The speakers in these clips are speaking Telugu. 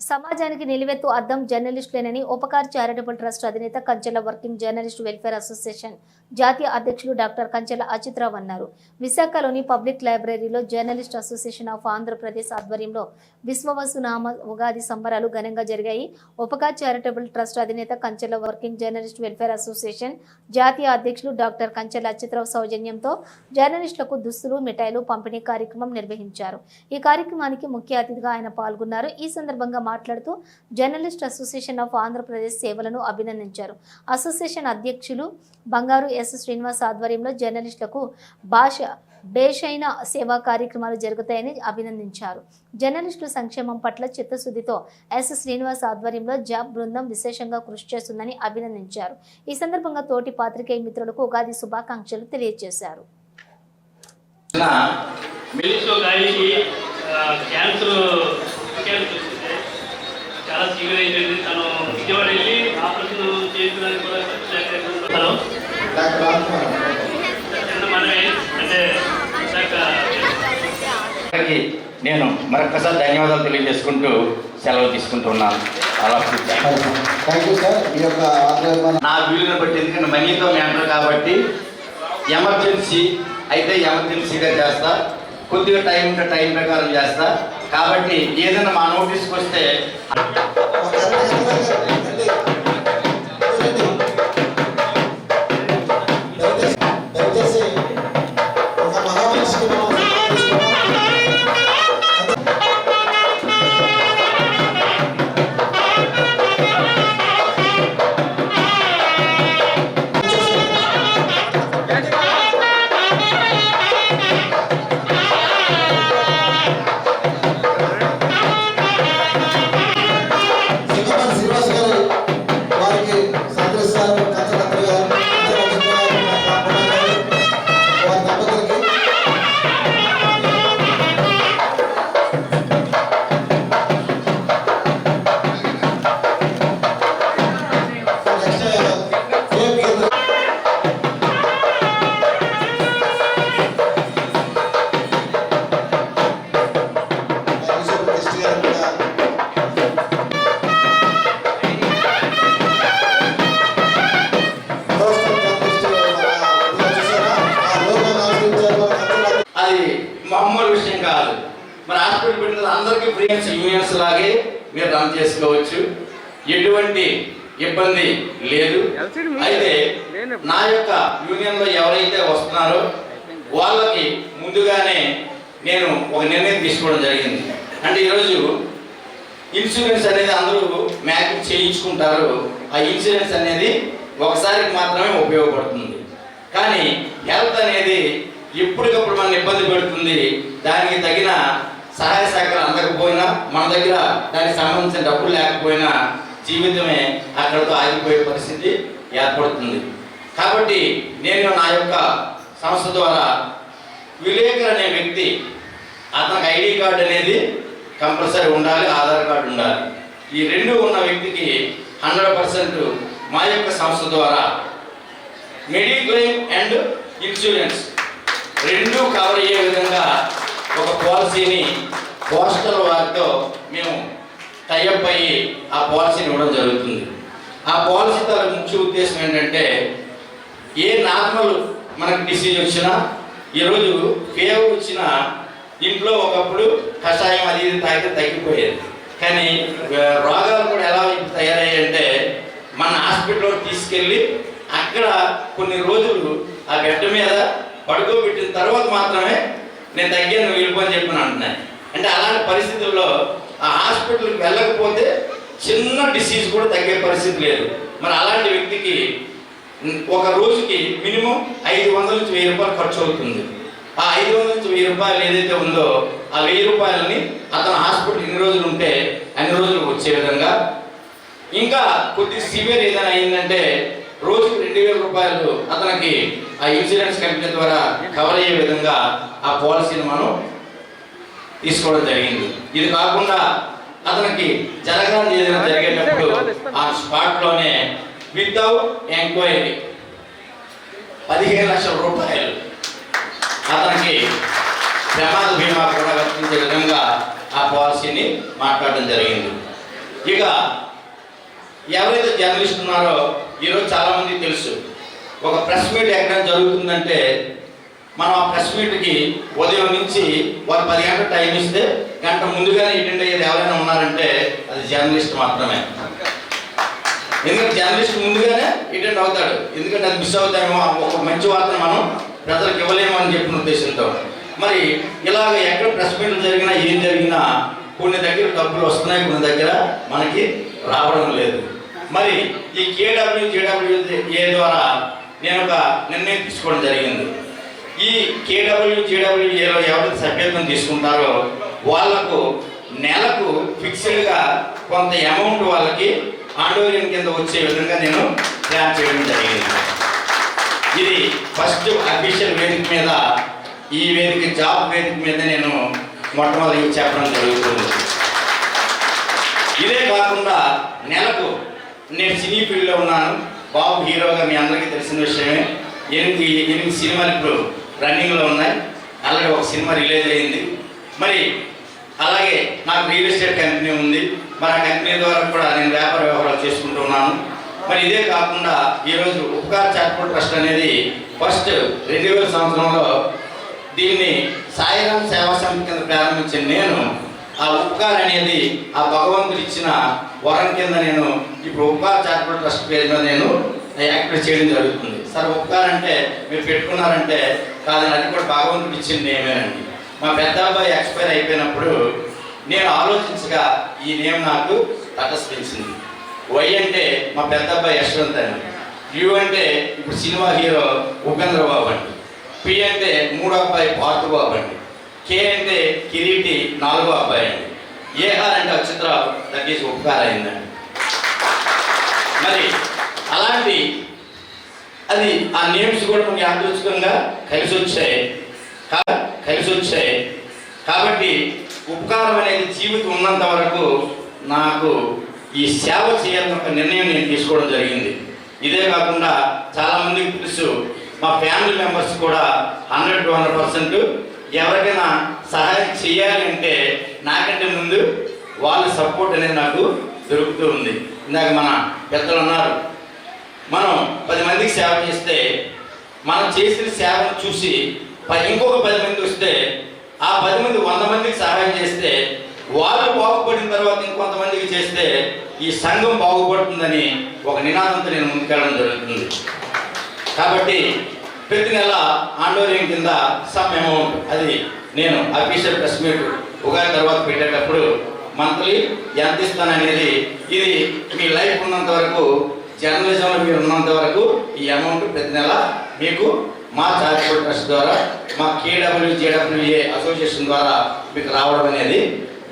సమాజానికి నిలువెత్తు అద్దం జర్నలిస్టులేనని ఉపకార్ చారిటబుల్ ట్రస్ట్ అధినేత Kanchela working journalist welfare association జాతీయ అధ్యక్షులు డాక్టర్ కంచెల అచిత్రావు అన్నారు. విశాఖలోని పబ్లిక్ లైబ్రరీలో జర్నలిస్ట్ అసోసియేషన్ ఆఫ్ ఆంధ్రప్రదేశ్ ఆధ్వర్యంలో విశ్వవసునామ ఉగాది సంబరాలు ఘనంగా జరిగాయి. ఉపకార్ చారిటబుల్ ట్రస్ట్ అధినేత Kanchela working journalist welfare association జాతీయ అధ్యక్షులు డాక్టర్ కంచెల అచిత్రావు సౌజన్యంతో జర్నలిస్టులకు దుస్తులు మిఠాయిలు పంపిణీ కార్యక్రమం నిర్వహించారు. ఈ కార్యక్రమానికి ముఖ్య అతిథిగా ఆయన పాల్గొన్నారు. ఈ సందర్భంగా మాట్లాడుతూ జర్నలిస్ట్ అసోసియేషన్ ఆఫ్ ఆంధ్రప్రదేశ్ సేవలను అభినందించారు. అసోసియేషన్ అధ్యక్షులు బంగారు ఎస్. శ్రీనివాస్ ఆధ్వర్యంలో జర్నలిస్టులకు భాష బేషైన సేవా కార్యక్రమాలు జరుగుతాయని అభినందించారు. జర్నలిస్టుల సంక్షేమం పట్ల చిత్తశుద్ధితో ఎస్. శ్రీనివాస్ ఆధ్వర్యంలో జాబ్ బృందం విశేషంగా కృషి చేస్తుందని అభినందించారు. ఈ సందర్భంగా తోటి పాత్రికేయ మిత్రులకు ఉగాది శుభాకాంక్షలు తెలియజేశారు. మెలిసో గాయకి క్యాన్సర్ చాలా సీవియర్ అయిపోయింది. తను విజయవాడ వెళ్ళి ఆపరేషన్ చేయించడానికి కూడా హలో. మనమే. అంటే నేను మరొకసారి ధన్యవాదాలు తెలియజేసుకుంటూ సెలవు తీసుకుంటున్నాను. అలా థ్యాంక్ యూ సార్ మీ యొక్క ఆధ్వర్యంలో నా వీలుని బట్టి ఎందుకంటే మనీతో మ్యాటర్ కాబట్టి ఎమర్జెన్సీ అయితే ఎమర్జెన్సీగా చేస్తా. కొద్దిగా టైం ఉంటే టైం ప్రకారం చేస్తా. కాబట్టి ఏదైనా మా నోటీస్కి వస్తే وكذلك ما يشرب في الليل అందరికీ ఫ్రీన్స్ యూనియన్స్ లాగే మీరు రన్ చేసుకోవచ్చు. ఎటువంటి ఇబ్బంది లేదు. అయితే నా యొక్క యూనియన్లో ఎవరైతే వస్తున్నారో వాళ్ళకి ముందుగానే నేను ఒక నిర్ణయం తీసుకోవడం జరిగింది. అంటే ఈరోజు ఇన్సూరెన్స్ అనేది అందరూ మ్యాచింగ్ చేయించుకుంటారు. ఆ ఇన్సూరెన్స్ అనేది ఒకసారికి మాత్రమే ఉపయోగపడుతుంది. కానీ హెల్త్ అనేది ఎప్పటికప్పుడు మన ఇబ్బంది పెడుతుంది. దానికి తగిన సహాయ సహకారం అందకపోయినా మన దగ్గర దానికి సంబంధించిన డబ్బులు లేకపోయినా జీవితమే అక్కడతో ఆగిపోయే పరిస్థితి ఏర్పడుతుంది. కాబట్టి నేను నా యొక్క సంస్థ ద్వారా విలేకర్ అనే వ్యక్తి అతనికి ఐడి కార్డు అనేది కంపల్సరీ ఉండాలి ఆధార్ కార్డు ఉండాలి. ఈ రెండు ఉన్న వ్యక్తికి హండ్రెడ్ పర్సెంట్ మా యొక్క సంస్థ ద్వారా మెడిక్లెయిమ్ అండ్ ఇన్సూరెన్స్ రెండు కవర్ అయ్యే విధంగా ఒక పాలసీని పోస్టల్ వారితో మేము టైఅప్ అయ్యి ఆ పాలసీని ఇవ్వడం జరుగుతుంది. ఆ పాలసీ తల ముఖ్య ఉద్దేశం ఏంటంటే ఏ నార్మల్ మనకు డిసీజ్ వచ్చినా ఈరోజు ఫీవర్ వచ్చినా ఇంట్లో ఒకప్పుడు కషాయం అది ఇది తాగితే తగ్గిపోయేది. కానీ రోగాలు కూడా ఎలా తయారయ్యాయంటే మన హాస్పిటల్లో తీసుకెళ్ళి అక్కడ కొన్ని రోజులు ఆ గడ్డ మీద పడుకోబెట్టిన తర్వాత మాత్రమే నేను తగ్గాను వెళ్ళిపోని చెప్పని అంటున్నాను అంటే అలాంటి పరిస్థితుల్లో ఆ హాస్పిటల్కి వెళ్ళకపోతే చిన్న డిసీజ్ కూడా తగ్గే పరిస్థితి లేదు. మరి అలాంటి వ్యక్తికి ఒక రోజుకి మినిమం ఐదు వందల నుంచి వెయ్యి రూపాయలు ఖర్చు అవుతుంది. ఆ ఐదు వందల నుంచి వెయ్యి రూపాయలు ఏదైతే ఉందో ఆ వెయ్యి రూపాయలని అతను హాస్పిటల్ ఎన్ని రోజులు ఉంటే అన్ని రోజులు వచ్చే విధంగా. ఇంకా కొద్ది సివియర్ ఏదైనా అయిందంటే రోజుకి రెండు వేల రూపాయలు అతనికి ఆ ఇన్సూరెన్స్ కంపెనీ ద్వారా కవర్ అయ్యే విధంగా ఆ పాలసీని మనం తీసుకోవడం జరిగింది. ఇది కాకుండా అతనికి జరగాలి ఏదైనా జరిగేటప్పుడు ఆ స్పాట్లోనే వితౌట్ ఎంక్వైరీ పదిహేను లక్షల రూపాయలు అతనికి ప్రమాద బీమా కూడా వర్తించే విధంగా ఆ పాలసీని మాట్లాడడం జరిగింది. ఇక ఎవరైతే జర్నలిస్ట్ ఉన్నారో ఈరోజు చాలామంది తెలుసు. ఒక ప్రెస్ మీట్ ఎక్కడ జరుగుతుందంటే మనం ఆ ప్రెస్ మీట్కి ఉదయం నుంచి ఒక పది గంటల టైం ఇస్తే గంట ముందుగానే అటెండ్ అయ్యేది ఎవరైనా ఉన్నారంటే అది జర్నలిస్ట్ మాత్రమే. ఎందుకంటే జర్నలిస్ట్ ముందుగానే అటెండ్ అవుతాడు. ఎందుకంటే అది మిస్ అవుతామేమో ఒక మంచి వార్తను మనం ప్రజలకు ఇవ్వలేము అని చెప్పిన ఉద్దేశంతో. మరి ఇలాగ ఎక్కడ ప్రెస్ మీట్లు జరిగినా ఏం జరిగినా కొన్ని దగ్గర డబ్బులు వస్తున్నాయి కొన్ని దగ్గర మనకి రావడం లేదు. మరి ఈ కేడబ్ల్యూ జేడబ్ల్యూ ఏ ద్వారా నేను ఒక నిర్ణయం తీసుకోవడం జరిగింది. ఈ కేడబ్ల్యూ జేడబ్ల్యూఏలో ఎవరైతే సభ్యత్వం తీసుకుంటారో వాళ్ళకు నెలకు ఫిక్స్డ్గా కొంత అమౌంట్ వాళ్ళకి ఆండోరియన్ కింద వచ్చే విధంగా నేను ప్లాన్ చేయడం జరిగింది. ఇది ఫస్ట్ అఫీషియల్ వేదిక మీద ఈ వేదిక జాబ్ వేదిక మీద నేను మొట్టమొదటి చెప్పడం జరుగుతుంది. ఇదే కాకుండా నెలకు నేను సినీ ఫీల్డ్లో ఉన్నాను. బాబు హీరోగా మీ అందరికీ తెలిసిన విషయమే. ఎనిమిది ఎనిమిది సినిమాలు ఇప్పుడు రన్నింగ్లో ఉన్నాయి. అలాగే ఒక సినిమా రిలీజ్ అయింది. మరి అలాగే నాకు రియల్ ఎస్టేట్ కంపెనీ ఉంది. మరి ఆ కంపెనీ ద్వారా కూడా నేను వ్యాపార వ్యవహారాలు చేసుకుంటూ ఉన్నాను. మరి ఇదే కాకుండా ఈరోజు ఉపకార చారిటబుల్ ట్రస్ట్ అనేది ఫస్ట్ రెండు వేల సంవత్సరంలో దీన్ని సాయిరాం సేవా సమితి కింద ప్రారంభించిన నేను ఆ ఉపకార్ అనేది ఆ భగవంతుడు ఇచ్చిన వరం కింద నేను ఇప్పుడు ఉపకార్ చారిటబుల్ ట్రస్ట్ పేరు మీద నేను యాక్టివేట్ చేయడం జరుగుతుంది. సార్ ఉపకార్ అంటే మీరు పెట్టుకున్నారంటే కాదని అది కూడా భగవంతుడు ఇచ్చిన నేమేనండి మా పెద్ద అబ్బాయి ఎక్స్పైర్ అయిపోయినప్పుడు నేను ఆలోచించగా ఈ నేమ్ నాకు తటస్థించింది. వై అంటే మా పెద్ద అబ్బాయి యశ్వంత్ అండి యు అంటే ఇప్పుడు సినిమా హీరో ఉపేంద్ర బాబు అండి. పి అంటే మూడో అబ్బాయి పార్తు బాబు అండి. కే అంటే కిరీటి నాలుగో అబ్బాయి. అండి ఏఆర్ అంటే అక్షత్రాలు తగ్గేసి ఉపకార అయిందండి మరి అలాంటి అది ఆ నేమ్స్ కూడా మనకి యాదృచ్ఛికంగా కలిసి వచ్చాయి కలిసి వచ్చాయి కాబట్టి ఉపకారం అనేది జీవితం ఉన్నంత వరకు నాకు ఈ సేవ చేయాలని ఒక నిర్ణయం నేను తీసుకోవడం జరిగింది. ఇదే కాకుండా చాలామందికి తెలుసు మా ఫ్యామిలీ మెంబర్స్ కూడా హండ్రెడ్ టు హండ్రెడ్ పర్సెంట్ ఎవరికైనా సహాయం చేయాలి అంటే నాకంటే ముందు వాళ్ళ సపోర్ట్ అనేది నాకు దొరుకుతూ ఉంది. ఇందాక మన పెద్దలు ఉన్నారు మనం పది మందికి సేవ చేస్తే మనం చేసిన సేవను చూసి ఇంకొక పది మంది వస్తే ఆ పది మంది వంద మందికి సహాయం చేస్తే వాళ్ళు బాగుపడిన తర్వాత ఇంకొంతమందికి చేస్తే ఈ సంఘం బాగుపడుతుందని ఒక నినాదంతో నేను ముందుకెళ్ళడం జరుగుతుంది. కాబట్టి ప్రతి నెల ఆండోరియం కింద సమ్ అమౌంట్ అది నేను అఫీషియల్ ప్రెస్ మీట్ ఉగాది తర్వాత పెట్టేటప్పుడు మంత్లీ ఎంత ఇస్తాననేది ఇది మీ లైఫ్ ఉన్నంత వరకు జర్నలిజంలో మీరు ఉన్నంత వరకు ఈ అమౌంట్ ప్రతి నెల మీకు మా చారిటబుల్ ట్రస్ట్ ద్వారా మా కేడబ్ల్యూ జేడబ్ల్యూఏ అసోసియేషన్ ద్వారా మీకు రావడం అనేది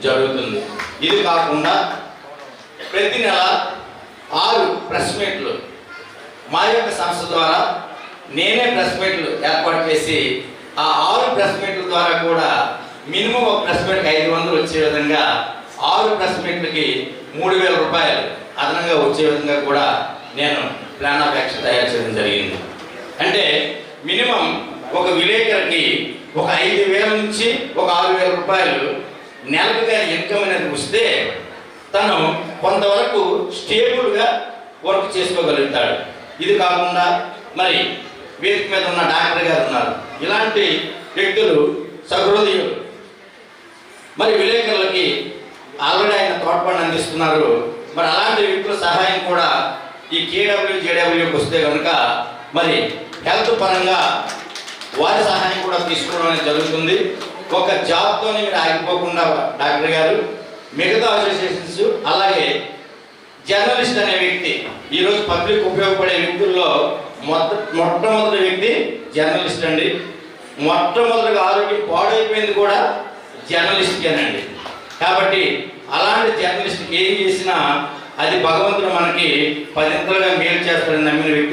జరుగుతుంది. ఇది కాకుండా ప్రతి నెల ఆరు ప్రెస్ మీట్లు మా యొక్క సంస్థ ద్వారా నేనే ప్రెస్ మీట్లు ఏర్పాటు చేసి ఆ ఆరు ప్రెస్ మీట్ల ద్వారా కూడా మినిమం ఒక ప్రెస్ మీట్కి ఐదు వందలు వచ్చే విధంగా ఆరు ప్రెస్ మీట్లకి మూడు వేల రూపాయలు అదనంగా వచ్చే విధంగా కూడా నేను ప్లాన్ ఆఫ్ యాక్షన్ తయారు చేయడం జరిగింది. అంటే మినిమం ఒక విలేకరికి ఒక ఐదు వేల నుంచి ఒక ఆరు వేల రూపాయలు నెలకుగా ఇన్కమ్ అనేది వస్తే తను కొంతవరకు స్టేబుల్గా వర్క్ చేసుకోగలుగుతాడు. ఇది కాకుండా మరి వేదిక మీద ఉన్న డాక్టర్ గారు ఉన్నారు. ఇలాంటి వ్యక్తులు సహృదయులు. మరి విలేకరులకి ఆల్రెడీ ఆయన తోడ్పాటు అందిస్తున్నారు. మరి అలాంటి వ్యక్తుల సహాయం కూడా ఈ కేడబ్ల్యూ జేడబ్ల్యూకి వస్తే కనుక మరి హెల్త్ పరంగా వారి సహాయం కూడా తీసుకోవడం అనేది జరుగుతుంది. ఒక జాబ్తోనే మీరు ఆగిపోకుండా డాక్టర్ గారు మిగతా అసోసియేషన్స్ అలాగే జర్నలిస్ట్ అనే వ్యక్తి ఈరోజు పబ్లిక్ ఉపయోగపడే వ్యక్తుల్లో మొట్ట మొట్టమొదటి వ్యక్తి జర్నలిస్ట్ అండి. మొట్టమొదటిగా ఆరోగ్యం పాడైపోయింది కూడా జర్నలిస్ట్కేనండి. కాబట్టి అలాంటి జర్నలిస్ట్కి ఏం చేసినా అది భగవంతుడు మనకి పదింతలుగా మేలు చేస్తాడని నమ్మిన వ్యక్తిగా